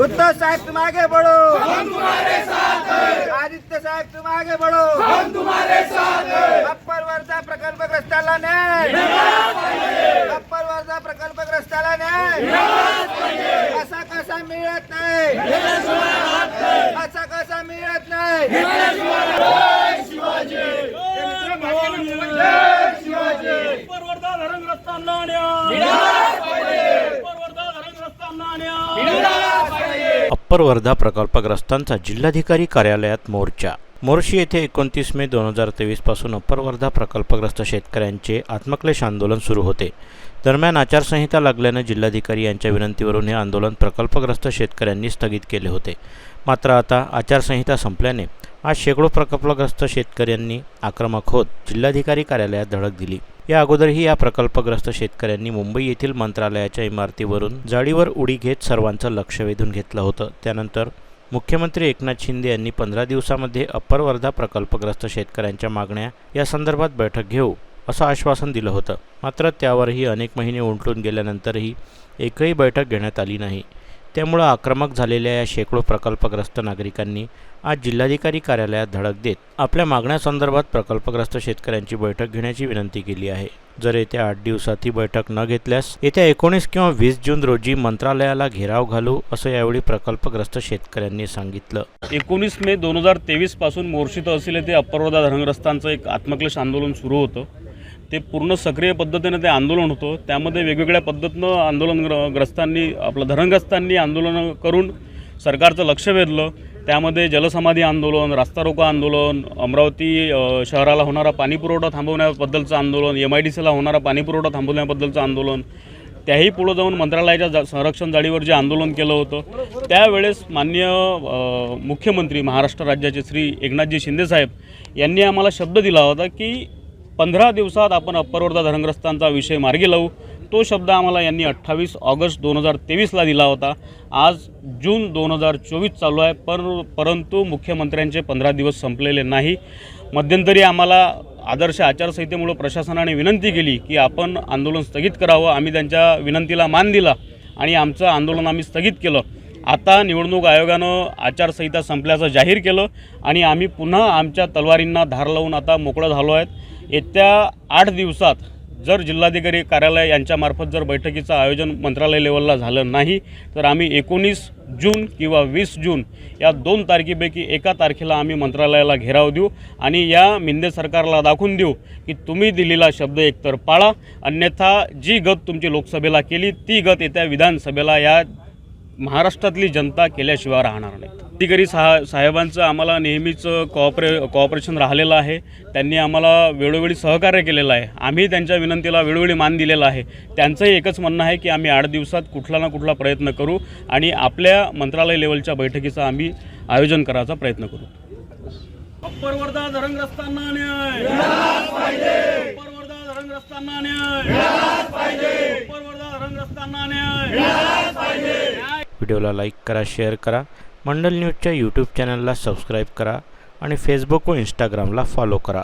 उद्धव साहब तुम आगे बढ़ो। हम तुम्हारे साथ हैं आदित्य साहब तुम आगे बढ़ो। हम तुम्हारे साथ हैं अप्पर वर्धा प्रकल्पग्रस्ताला न्याय। अप्पर वर्धा प्रकल्पग्रस्ताला न्याय। असा कसा मिळत नाही? असा कसा मिळत नाही परवर्धा धरणग्रस्तांना न्याय परवर्धा धरणग्रस्तांना न्याय अप्पर वर्धा प्रकल्पग्रस्तांचा जिल्हाधिकारी कार्यालयात मोर्चा. मोर्शी येथे एकोणतीस मे दोन हजार तेवीसपासून अप्पर वर्धा प्रकल्पग्रस्त शेतकऱ्यांचे आत्मक्लेश आंदोलन सुरू होते. दरम्यान आचारसंहिता लागल्यानं जिल्हाधिकारी यांच्या विनंतीवरून हे आंदोलन प्रकल्पग्रस्त शेतकऱ्यांनी स्थगित केले होते. मात्र आता आचारसंहिता संपल्याने आज शेकडो प्रकल्पग्रस्त शेतकऱ्यांनी आक्रमक होत जिल्हाधिकारी कार्यालयात धडक दिली. या अगोदरही या प्रकल्पग्रस्त शेतकऱ्यांनी मुंबई येथील मंत्रालयाच्या इमारतीवरून जाळीवर उडी घेत सर्वांचं लक्ष वेधून घेतलं होतं. त्यानंतर मुख्यमंत्री एकनाथ शिंदे यांनी पंधरा दिवसामध्ये अप्पर वर्धा प्रकल्पग्रस्त शेतकऱ्यांच्या मागण्या या संदर्भात बैठक घेऊ असं आश्वासन दिलं होतं. मात्र त्यावरही अनेक महिने उलटून गेल्यानंतरही एकही बैठक घेण्यात आली नाही. त्यामुळं आक्रमक झालेल्या या शेकडो प्रकल्पग्रस्त नागरिकांनी आज जिल्हाधिकारी कार्यालयात धडक देत आपल्या मागण्यासंदर्भात प्रकल्पग्रस्त शेतकऱ्यांची बैठक घेण्याची विनंती केली आहे. जर येत्या आठ दिवसात ही बैठक न घेतल्यास येत्या एकोणीस किंवा वीस जून रोजी मंत्रालयाला घेराव घालू असं यावेळी प्रकल्पग्रस्त शेतकऱ्यांनी सांगितलं. एकोणीस मे दोन हजार तेवीसपासून मोर्शी तहसील येथे अप्परवर्धा धरणग्रस्तांचं एक आत्मक्लेश आंदोलन सुरू होतं. ते पूर्ण सक्रिय पद्धतीने ते आंदोलन होतं. त्यामध्ये वेगवेगळ्या पद्धतीनं आंदोलनग्रस्तांनी आपलं धरणग्रस्तांनी आंदोलनं करून सरकारचं लक्ष वेधलं. त्यामध्ये जलसमाधी आंदोलन रास्ता रोको आंदोलन अमरावती शहराला होणारा पाणीपुरवठा थांबवण्याबद्दलचं आंदोलन एम आय डी सीला होणारा पाणीपुरवठा थांबवण्याबद्दलचं आंदोलन त्याही पुढं जाऊन मंत्रालयाच्या जा संरक्षण जाळीवर जे आंदोलन केलं होतं त्यावेळेस मान्य मुख्यमंत्री महाराष्ट्र राज्याचे श्री एकनाथजी शिंदेसाहेब यांनी आम्हाला शब्द दिला होता की पंधरा दिवसात आपण अप्परवर्धा धरणग्रस्तांचा विषय मार्गी लावू. तो शब्द आम्हाला यांनी अठ्ठावीस ऑगस्ट दोन हजार तेवीसला दिला होता. आज जून दोन हजार चोवीस चालू आहे. पर परंतु मुख्यमंत्र्यांचे पंधरा दिवस संपलेले नाही. मध्यंतरी आम्हाला आदर्श आचारसंहितेमुळं प्रशासनाने विनंती केली की आपण आंदोलन स्थगित करावं. आम्ही त्यांच्या विनंतीला मान दिला आणि आमचं आंदोलन आम्ही स्थगित केलं. आता निवडणूक आयोगानं आचारसंहिता संपल्याचं जाहीर केलं आणि आम्ही पुन्हा आमच्या तलवारींना धार लावून आता मोकळं झालो आहेत. येत्या आठ दिवसात जर जिल्हाधिकारी कार्यालय यांच्यामार्फत जर बैठकीचं आयोजन मंत्रालय लेवलला झालं नाही तर आम्ही एकोणीस जून किंवा वीस जून या दोन तारखेपैकी एका तारखेला आम्ही मंत्रालयाला घेराव देऊ आणि या मिंदे सरकारला दाखवून देऊ की तुम्ही दिलेला शब्द एकतर पाळा. अन्यथा जी गत तुमची लोकसभेला केली ती गत येत्या विधानसभेला या महाराष्ट्रातली जनता केल्याशिवाय राहणार नाही अधिकारी साहा साहेबांचं आम्हाला नेहमीच कॉपरे कॉपरेशन राहिलेलं आहे. त्यांनी आम्हाला वेळोवेळी सहकार्य केलेलं आहे. आम्ही त्यांच्या विनंतीला वेळोवेळी मान दिलेला आहे. त्यांचंही एकच म्हणणं आहे की आम्ही आठ दिवसात कुठला ना कुठला प्रयत्न करू आणि आपल्या मंत्रालय लेवलच्या बैठकीचं आम्ही आयोजन करायचा प्रयत्न करू. अप्परवर्धा धरणग्रस्तांना न्याय! धरणग्रस्तांना न्याय! धरणग्रस्तांना न्याय! व्हिडिओला लाईक करा शेअर करा मंडल न्यूजच्या यूट्यूब चॅनलला सबस्क्राईब करा आणि फेसबुक व इंस्टाग्रामला फॉलो करा.